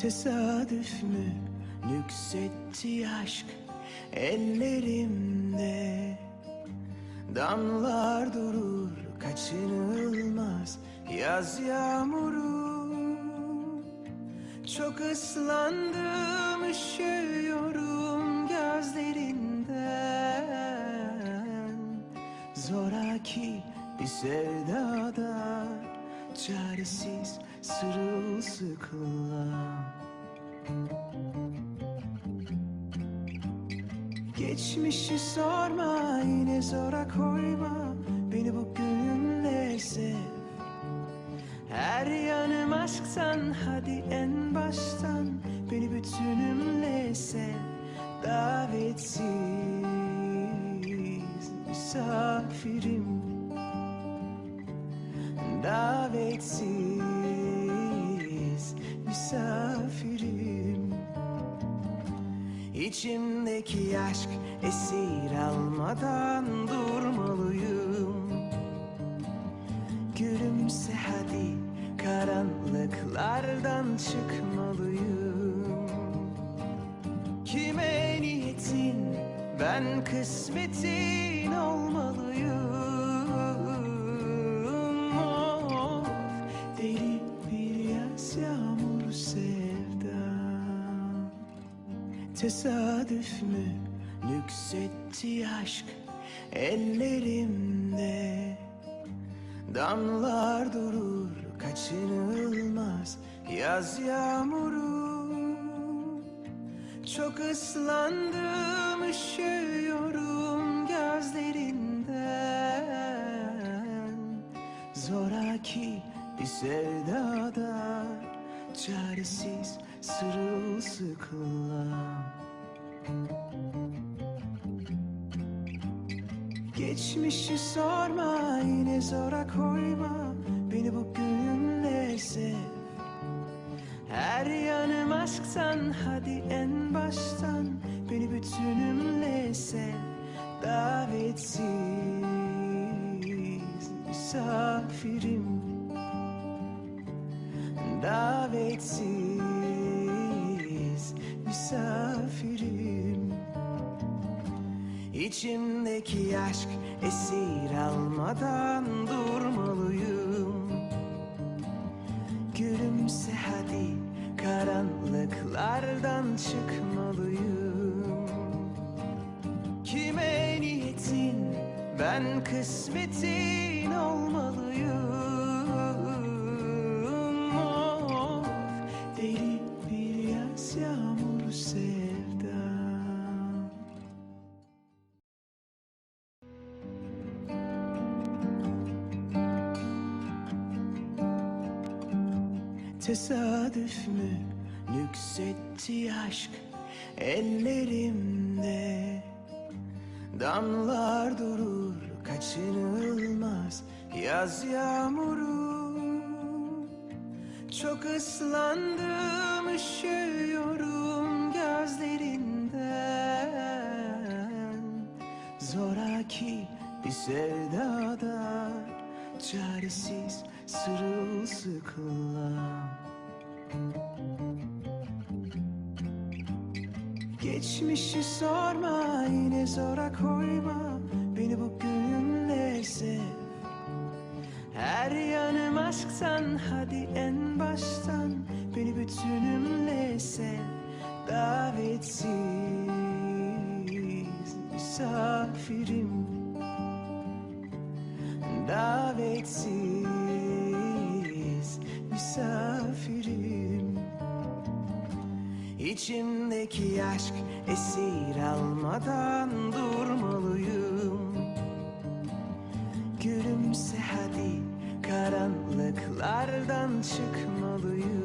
Tesadüf mü nüksetti aşk ellerimde. Damlar durur kaçınılmaz yaz yağmuru. Çok ıslandım üşüyorum gözlerinden. Zoraki bir sevdada Çaresiz sırılsıklam Geçmişi sorma yine zora koyma. Beni bugünle sev. Her yanım aşktan hadi en baştan. Beni bütünümle sev. Davetsiz misafirim. Davetsiz İçimdeki aşk esir almadan durmalıyım. Gülümse hadi karanlıklardan çıkmalıyım. Kime niyetin? Ben kısmetin olmalıyım Tesadüf mü nüksetti aşk ellerimde. Damlar durur kaçınılmaz yaz yağmuru. Çok ıslandım üşüyorum gözlerinden. Zoraki bir sevdada Çaresiz sırılsıklam Geçmişi sorma yine zora koyma. Beni bugünle sev. Her yanım aşktan hadi en baştan. Beni bütünümle sev. Davetsiz misafirim. Davetsiz misafirim İçimdeki aşk esir almadan durmalıyım. Gülümse hadi karanlıklardan çıkmalıyım. Kime niyetin? Ben kısmetin olmalıyım Tesadüf mü nüksetti aşk ellerimde? Damlar durur kaçınılmaz yaz yağmuru. Çok ıslandım üşüyorum gözlerinden. Zoraki bir sevdada Çaresiz sırılsıklam. Geçmişi sorma yine zora koyma. Beni bugünle sev. Her yanım aşktan hadi en baştan. Beni bütünümle sev. Davetsiz misafirim Davetsiz misafirim. İçimdeki aşk esir almadan durmalıyım. Gülümse hadi karanlıklardan çık